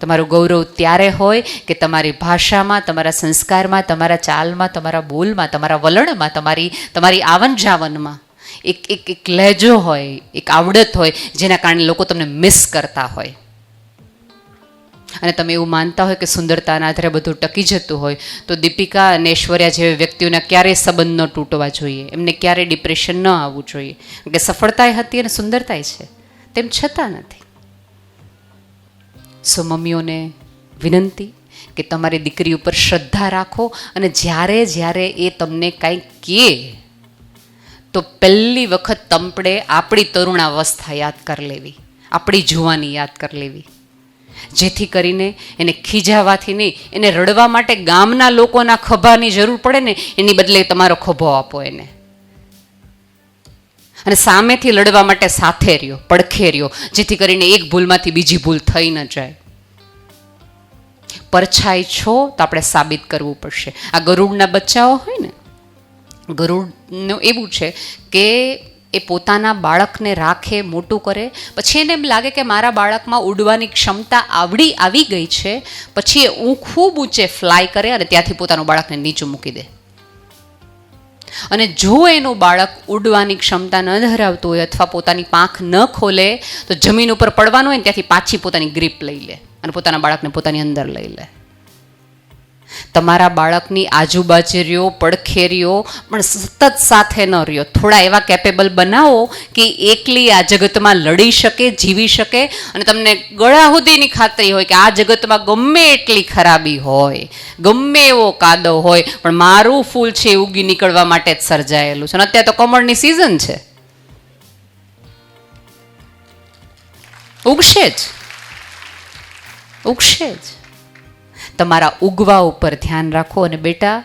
તમારું ગૌરવ ત્યારે હોય કે તમારી ભાષામાં, તમારા સંસ્કારમાં, તમારા ચાલમાં, તમારા બોલમાં, તમારા વલણમાં, તમારી તમારી આવન જાવનમાં એક એક એક લહેજો હોય, એક આવડત હોય જેના કારણે લોકો તમને મિસ કરતા હોય. અને તમે એવું માનતા હોય કે સુંદરતાના આધારે બધું ટકી જતું હોય, તો દીપિકા અને ઐશ્વર્યા જેવી વ્યક્તિઓના ક્યારેય સંબંધ ન તૂટવા જોઈએ. એમને ક્યારેય ડિપ્રેશન ન આવવું જોઈએ. કે સફળતાય હતી અને સુંદરતાય છે. તેમ છતાં નથી. સો મમ્મીઓને વિનંતી કે તમારી દીકરી ઉપર શ્રદ્ધા રાખો અને જ્યારે જ્યારે એ તમને કાંઈ કહે, તો પહેલી વખત તંપડે આપણી તરુણાવસ્થા યાદ કરી લેવી, આપણી જુવાની યાદ કરી લેવી. જેથી કરીને એને ખીજાવાથી નહીં, એને રડવા માટે ગામના લોકોના ખભાની જરૂર પડે ને, એની બદલે તમારો ખભો આપો એને. અને સામેથી લડવા માટે સાથે રહ્યો, પડખે રહ્યો, જેથી કરીને એક ભૂલમાંથી બીજી ભૂલ થઈ ન જાય. પરછાઈ છો તો આપણે સાબિત કરવું પડશે. આ ગરુડના બચ્ચાઓ હોય ને, ગરુડનું એવું છે કે એ પોતાના બાળકને રાખે, મોટું કરે. પછી એને એમ લાગે કે મારા બાળકમાં ઉડવાની ક્ષમતા આવડી, આવી ગઈ છે. પછી એ હું ખૂબ ઊંચે ફ્લાય કરે અને ત્યાંથી પોતાનું બાળકને નીચું મૂકી દે. અને જો એનું બાળક ઉડવાની ક્ષમતા ન ધરાવતું હોય અથવા પોતાની પાંખ ન ખોલે, તો જમીન ઉપર પડવાનું હોય ને, ત્યાંથી પાછી પોતાની ગ્રીપ લઈ લે. અને પોતાના બાળકને પોતાની અંદર લઈ લે. તમારા બાળકની આજુબાજુ રહ્યો પડખે રહ્યો પણ સતત સાથે ન રહ્યો. થોડા એવા કેપેબલ બનાવો કે એકલી આ જગતમાં લડી શકે, જીવી શકે અને તમને ગળા સુધીની ખાતરી હોય કે આ જગતમાં ગમે એટલી ખરાબી હોય, ગમે એવો કાદવ હોય, પણ મારું ફૂલ છે એ ઉગી નીકળવા માટે જ સર્જાયેલું છે. અને અત્યારે તો કમળની સિઝન છે. ઉગશે જ. ઉગશે જ. તમારા ઉગવા ઉપર ધ્યાન રાખો અને બેટા,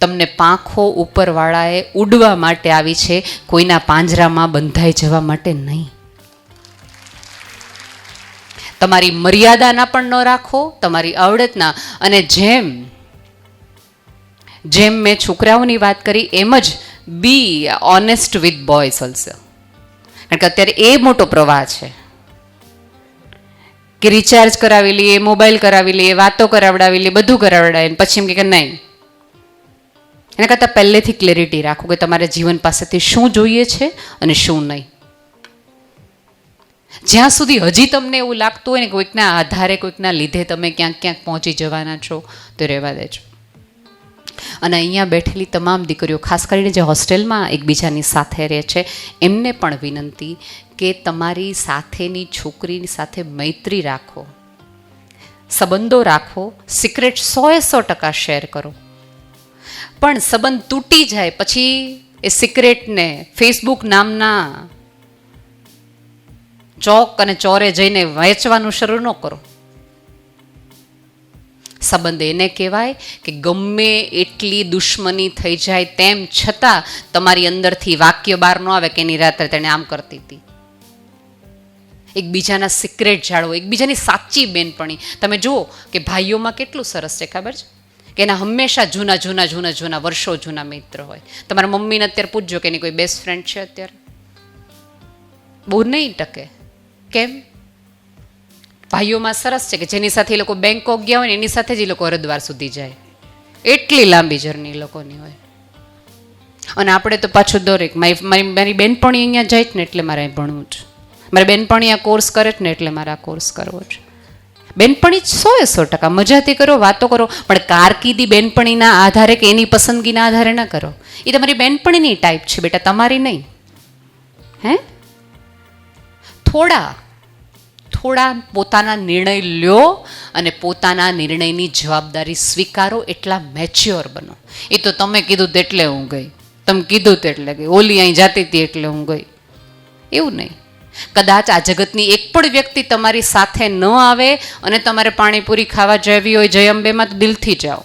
તમને પાંખો ઉપરવાળાએ ઉડવા માટે આવી છે, કોઈના પાંજરામાં બંધાઈ જવા માટે નહીં. તમારી મર્યાદાના પણ ન રાખો, તમારી આવડતના. અને જેમ જેમ મેં છોકરાઓની વાત કરી, એમ જ be honest with boys also કારણ કે અત્યારે એ મોટો પ્રવાહ છે. કે રિચાર્જ કરાવી લઈએ મોબાઈલ કરાવી લઈએ, વાતો કરાવડાવી લઈએ, બધું કરાવડાવીએ પછી એમ કે નહીં. એના કરતાં પહેલેથી ક્લેરિટી રાખો કે તમારે જીવન પાસેથી શું જોઈએ છે અને શું નહીં. જ્યાં સુધી હજી તમને એવું લાગતું હોય ને કોઈકના આધારે, કોઈકના લીધે તમે ક્યાંક ક્યાંક પહોંચી જવાના છો, તો રહેવા દેજો. અને અહીંયા બેઠેલી તમામ દીકરીઓ, ખાસ કરીને જે હોસ્ટેલમાં એકબીજાની સાથે રહે છે, એમને પણ વિનંતી કે તમારી સાથેની છોકરીની સાથે મૈત્રી રાખો. સંબંધો રાખો. સિક્રેટ સોએ સો ટકા શેર કરો. પણ સંબંધ તૂટી જાય પછી એ સિક્રેટને ફેસબુક નામના ચોક અને ચોરે જઈને વહેંચવાનું શરૂ ન કરો. સંબંધ એને કહેવાય કે ગમે એટલી દુશ્મની થઈ જાય તેમ છતાં તમારી અંદરથી વાક્ય બહાર ન આવે કે એની રાત્રે તેણે આમ કરતી હતી. એકબીજાના સિક્રેટ જાળવો, એકબીજાની સાચી બેનપણી. તમે જુઓ કે ભાઈઓમાં કેટલું સરસ છે, ખબર છે? કે એના હંમેશા જૂના જૂના જૂના જૂના વર્ષો જૂના મિત્ર હોય. તમારા મમ્મીને અત્યારે પૂછજો કે એની કોઈ બેસ્ટ ફ્રેન્ડ છે અત્યારે? બહુ નહીં ટકે. કેમ? ભાઈઓમાં સરસ છે કે જેની સાથે એ લોકો બેંકોક ગયા હોય ને એની સાથે જ એ લોકો હરિદ્વાર સુધી જાય. એટલી લાંબી જર્ની એ લોકોની હોય. અને આપણે તો પાછું દરેક મારી મારી બેનપણી અહીંયા જાય જ ને એટલે મારે ભણવું છે મારી બેનપણી આ કોર્સ કરે જ ને એટલે મારે આ કોર્સ કરવો છે. બેનપણી સો એ સો ટકા. મજાથી કરો, વાતો કરો, પણ કારકિર્દી બેનપણીના આધારે કે એની પસંદગીના આધારે ન કરો. એ તમારી બેનપણીની ટાઈપ છે બેટા, તમારી નહીં. હે? થોડા થોડા પોતાના નિર્ણય લ્યો અને પોતાના નિર્ણયની જવાબદારી સ્વીકારો, એટલા મેચ્યોર બનો. એ તો તમે કીધું તેટલે હું ગઈ. તમે કીધું તેટલે ગઈ. ઓલી અહીં જાતી હતી એટલે હું ગઈ. એવું નહીં. કદાચ આ જગતની એક પણ વ્યક્તિ તમારી સાથે ન આવે અને તમારે પાણીપુરી ખાવા જવી હોય જય અંબેમાં તો દિલથી જાઓ.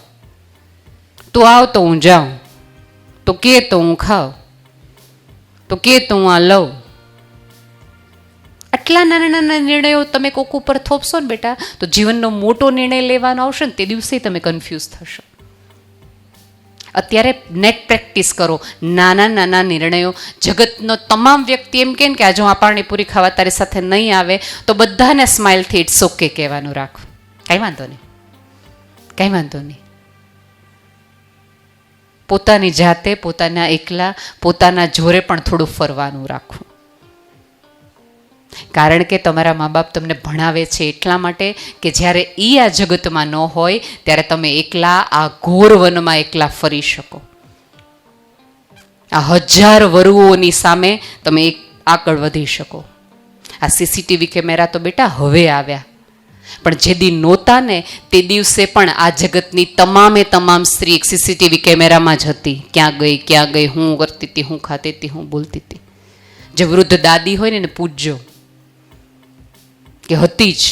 તું આવ તો હું જાઉં. તો કે તો હું ખાઉં. તો કે તો હું આ લઉં. આટલા નાના નાના નિર્ણયો તમે કોક ઉપર થોપશો ને બેટા, તો જીવનનો મોટો નિર્ણય લેવાનો આવશે ને તે દિવસે તમે કન્ફ્યુઝ થશો. અત્યારે નેટ પ્રેક્ટિસ કરો. નાના નાના નિર્ણયો. જગતનો તમામ વ્યક્તિ એમ કહે કે આજે હું આ પાણીપુરી ખાવા તારી સાથે નહીં આવે, તો બધાને સ્માઇલથી ઇટ્સ ઓકે કહેવાનું રાખો. કાંઈ વાંધો નહીં. કાંઈ વાંધો નહીં. પોતાની જાતે પોતાના એકલા, પોતાના જોરે પણ થોડું ફરવાનું રાખવું કારણ કે તમારા મા બાપ તમને ભણાવે છે એટલા માટે કે જ્યારે એ આ જગતમાં ન હોય, ત્યારે તમે એકલા આ ઘોર વનમાં એકલા ફરી શકો. આ હજાર વરુઓની સામે તમે એક આગળ વધી શકો. આ સીસીટીવી કેમેરા તો બેટા હવે આવ્યા. પણ જે દી નહોતા ને, તે દિવસે પણ આ જગતની તમામે તમામ સ્ત્રી એક સીસીટીવી કેમેરામાં જ હતી. ક્યાં ગઈ ક્યાં ગઈ, હું કરતી હતી, હું ખાતી હતી, હું બોલતી હતી. જે વૃદ્ધ દાદી હોય ને પૂછજો કે હતી જ.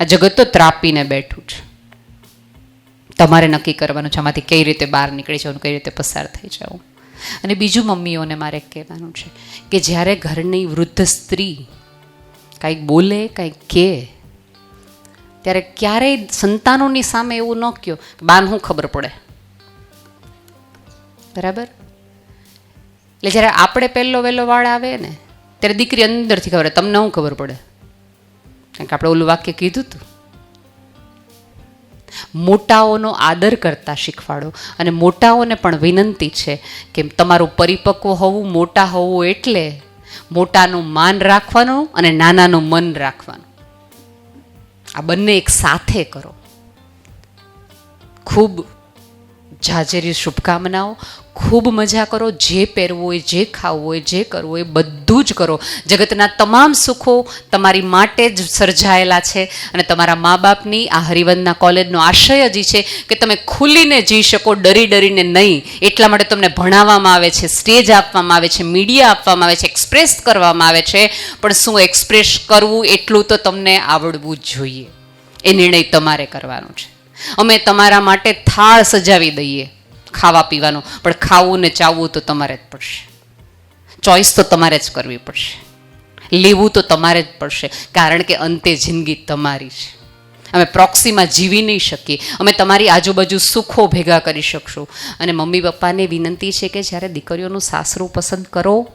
આ જગત તો ત્રાપીને બેઠું છે. તમારે નક્કી કરવાનું છે આમાંથી કઈ રીતે બહાર નીકળી જવાનું કઈ રીતે પસાર થઈ જવું. અને બીજું મમ્મીઓને મારે કહેવાનું છે કે જ્યારે ઘરની વૃદ્ધ સ્ત્રી કાંઈક બોલે, કાંઈક કહે, ત્યારે ક્યારેય સંતાનોની સામે એવું ન કહો બાન શું ખબર પડે. બરાબર? એટલે જ્યારે આપણે પહેલો વહેલો વાળ આવે ને ત્યારે દીકરી અંદરથી ખબર તમને શું ખબર પડે. કારણ કે આપણે ઓલું વાક્ય કીધું હતું. મોટાઓનો આદર કરતા શીખવાડો અને મોટાઓને પણ વિનંતી છે કે તમારું પરિપક્વ હોવું, મોટા હોવું એટલે મોટાનું માન રાખવાનું અને નાનાનું મન રાખવાનું. આ બંને એક સાથે કરો. ખૂબ જાજેરી શુભકામનાઓ. ખૂબ મજા કરો, જે પહેરવું હોય, જે ખાવું હોય, જે કરવું હોય, બધું જ કરો. જગતના તમામ સુખો તમારી માટે જ સર્જાયેલા છે અને તમારા મા બાપની આ હરિવંદના કોલેજનો આશય જ છે કે તમે ખુલીને જી શકો, ડરી ડરીને નહીં. એટલા માટે તમને ભણાવવામાં આવે છે, સ્ટેજ આપવામાં આવે છે, મીડિયા આપવામાં આવે છે, એક્સપ્રેસ કરવામાં આવે છે. પણ શું એક્સપ્રેસ કરવું એટલું તો તમને આવડવું જ જોઈએ. એ નિર્ણય તમારે કરવાનો છે. અમે તમારા માટે થાળ સજાવી દઈએ ખાવા પીવાનું. પણ ખાવું ને ચાવવું તો તમારે જ પડશે. ચોઈસ તો તમારે જ કરવી પડશે. લેવું તો તમારે જ પડશે. કારણ કે અંતે જિંદગી તમારી છે. અમે પ્રોક્સીમાં જીવી નહીં શકીએ. અમે તમારી આજુબાજુ સુખો ભેગા કરી શકશું. અને મમ્મી પપ્પાને વિનંતી છે કે જ્યારે દીકરીઓનું સાસરું પસંદ કરો,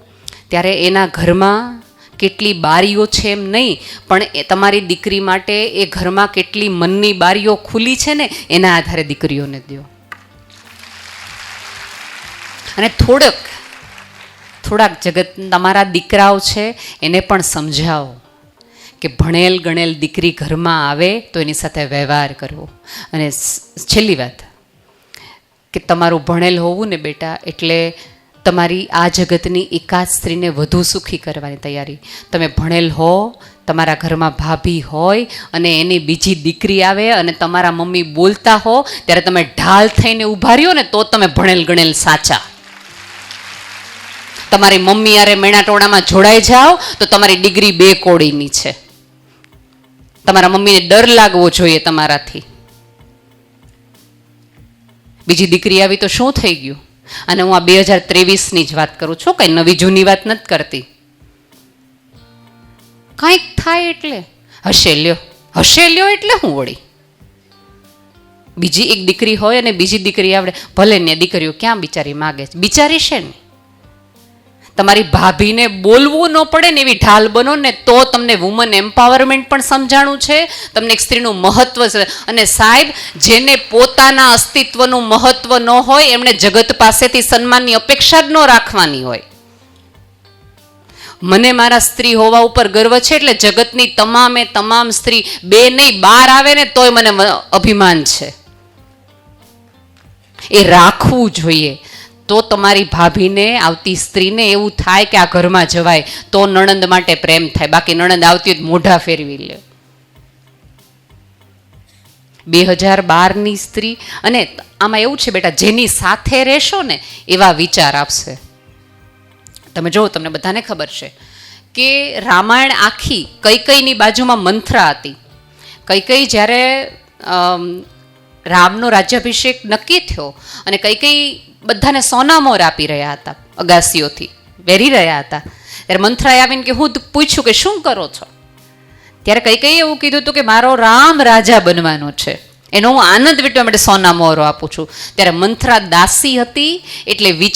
ત્યારે એના ઘરમાં કેટલી બારીઓ છે એમ નહીં, પણ એ તમારી દીકરી માટે એ ઘરમાં કેટલી મનની બારીઓ ખુલી છે ને, એના આધારે દીકરીઓને દો અને થોડોક, થોડાક જગત તમારા દીકરાઓ છે, એને પણ સમજાવો કે ભણેલ ગણેલ દીકરી ઘરમાં આવે તો એની સાથે વ્યવહાર કરવો. અને છેલ્લી વાત, કે તમારું ભણેલ હોવું ને બેટા એટલે તમારી આ જગતની એકાદ સ્ત્રીને વધુ સુખી કરવાની તૈયારી. તમે ભણેલ હો, તમારા ઘરમાં ભાભી હોય અને એની બીજી દીકરી આવે અને તમારા મમ્મી બોલતા હો, ત્યારે તમે ઢાલ થઈને ઊભા રહ્યો ને તો તમે ભણેલ ગણેલ સાચા. તમારી મમ્મી યારે મેણાટોણામાં જોડાઈ જાઓ, તો તમારી ડિગ્રી બે કોડીની છે. તમારા મમ્મીને ડર લાગવો જોઈએ તમારાથી. બીજી દીકરી આવી તો શું થઈ ગયું? અને હું આ બે હજાર ત્રેવીસની જ વાત કરું છું, કંઈ નવી જૂની વાત નથી કરતી. કંઈક થાય એટલે. હશે લ્યો હશે લ્યો એટલે હું વળી. બીજી એક દીકરી હોય અને બીજી દીકરી આવડે, ભલે ને દીકરીઓ ક્યાં બિચારી માગે છે? બિચારી છે ને? તમારી ભાભીને બોલવું ન પડે ને એવી ઢાલ બનો ને તો તમને વુમન એમ્પાવરમેન્ટ પણ સમજાણું છે. તમને એક સ્ત્રીનું મહત્વ છે. અને સાહેબ, જેને પોતાના અસ્તિત્વનું મહત્વ ન હોય, એમણે જગત પાસેથી સન્માનની અપેક્ષા જ ન રાખવાની હોય. મને મારા સ્ત્રી હોવા ઉપર ગર્વ છે એટલે જગતની તમામે તમામ સ્ત્રી બે નહીં, બાર આવે ને તોય મને અભિમાન છે. એ રાખવું જોઈએ. તો તમારી ભાભીને, આવતી સ્ત્રીને એવું થાય કે આ ઘરમાં જવાય, તો નણંદ માટે પ્રેમ થાય. બાકી નણંદ આવતી જ મોઢા ફેરવી લે. બે હજાર બારની સ્ત્રી, અને આમાં એવું છે બેટા, જેની સાથે રહેશો ને, એવા વિચાર આપશે. તમે જુઓ તમને બધાને ખબર છે કે રામાયણ આખી કઈ કઈની બાજુમાં મંથરા હતી. કઈ કઈ જ્યારે રામનો રાજ્યાભિષેક નક્કી થયો અને કઈ કઈ બધાને સોનામોર આપી રહ્યા હતા, અગાસીઓથી વેરી રહ્યા હતા. ત્યારે મંથરાએ આવીને કે હું પૂછ્યું કે શું કરો છો? ત્યારે કઈ કઈ એવું કીધું હતું કે મારો રામ રાજા બનવાનો છે. એનો હું આનંદ વીટવા માટે સોના મોહરો આપું છું. ત્યારે મંથરા દાસી હતી એટલે વિચાર